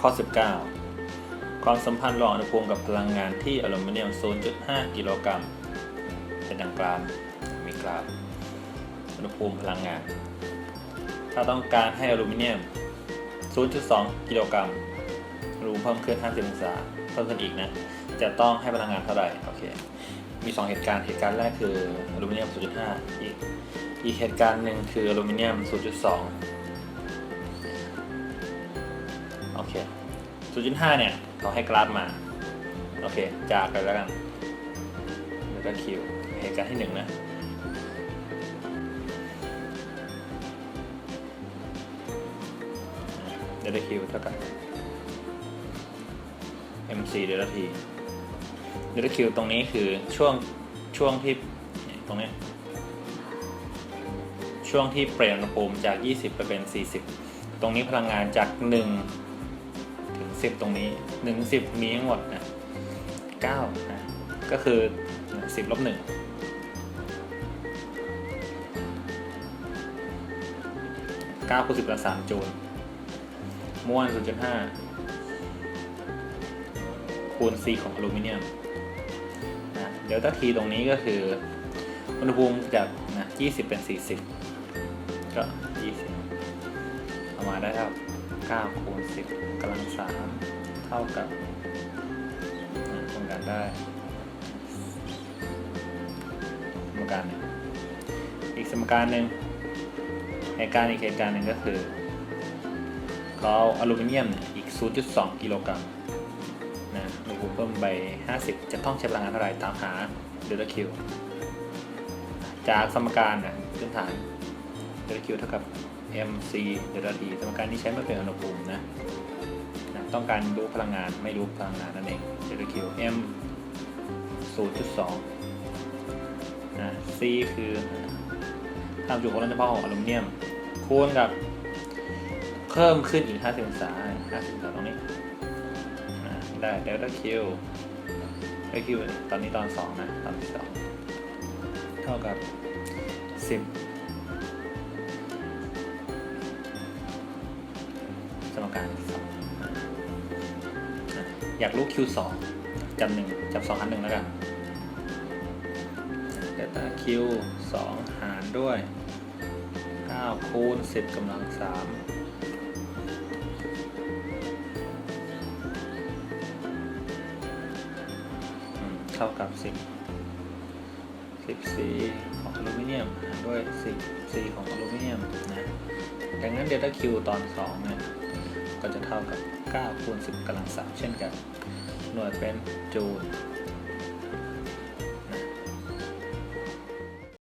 ข้อ 19 ความสัมพันธ์ระหว่างอุณหภูมิกับพลังงานที่อลูมิเนียม 0.5 กิโลกรัม เป็นดังกราฟมีกราฟอุณหภูมิพลังงาน ถ้าต้องการให้อลูมิเนียม 0.2 กิโลกรัมอุณหภูมเพิ่มขึ้น 50 องศา เพิ่มขึ้นอีกนะ จะต้องให้พลังงานเท่าไหร่ โอเค มี 2 เหตุการณ์ เหตุการณ์แรกคืออลูมิเนียม 0.5 อีก อีกเหตุการณ์หนึ่งคืออลูมิเนียม 0.2 โอเค0.5เนี่ยเขาให้กราฟมา โอเค จากไปแล้วกัน แล้วก็คิวเหตุการณ์ที่หนึ่งนะ เดลต้าคิวเท่ากับ mc เดลต้าทีเดลต้าคิวตรงนี้คือช่วงช่วงที่ตรงนี้ ช่วงที่เปลี่ยนอุณหภูมิจาก 20 ไปเป็น 40 ตรงนี้พลังงานจาก 1 ถึง 10 ตรงนี้1ถึง10มีทั้งหมดนะ9นะก็คือ 10ลบ1 9คูณ10กำลัง3จูลม้วน0.5คูณ C ของอลูมิเนียมนะเดลต้า T ตรงนี้ก็คืออุณหภูมิจากนะ20 เป็น 40 ก็ 20 เอามาได้เท่า 9คูณ10กำลัง3เท่ากับนะทำการได้สมการนึงอีกสมการหนึ่งเหตุการณ์อีกเหตุการณ์หนึ่งก็คือเขาเอาอลูมิเนียมอีก 0.2 กิโลกรัมนะอุณหภูมิเพิ่มไป 50 จะต้องใช้พลังงานเท่าไหร่ตามหาเดลต้าคิวจากสมการนะพื้นฐานเดลต้าคิวเท่ากับ mc เดลต้า t สมการนี้ใช้เมื่อเป็นอุณหภูมินะนะต้องการรู้พลังงานไม่รู้พลังงานนั่นเองเดลต้าคิว m 0.2นะ c คือความจุของแรงดันของอลูมิเนียมคูณกับเพิ่มขึ้นอีก 50องศา50องศาตรงนี้ได้เดลต้าคิวเดลต้าคิวตอนนี้ตอน 2 นะ ตอนที่2เท่ากับ 10 สมการอยากรู้ Q2 จำหนึ่งจำสองหารหนึ่งแล้วกันเดลต้า Q2 หารด้วย 9 คูณ 10กำลัง3อืมเท่ากับ 10 10 C ของอลูมิเนียมหารด้วย 10 C ของอลูมิเนียมนะ ดังนั้นเดลต้า Q ตอน 2 เนี่ย ก็จะเท่ากับ 9 คูณ 10กำลัง3เช่นกัน หน่วยเป็นจูล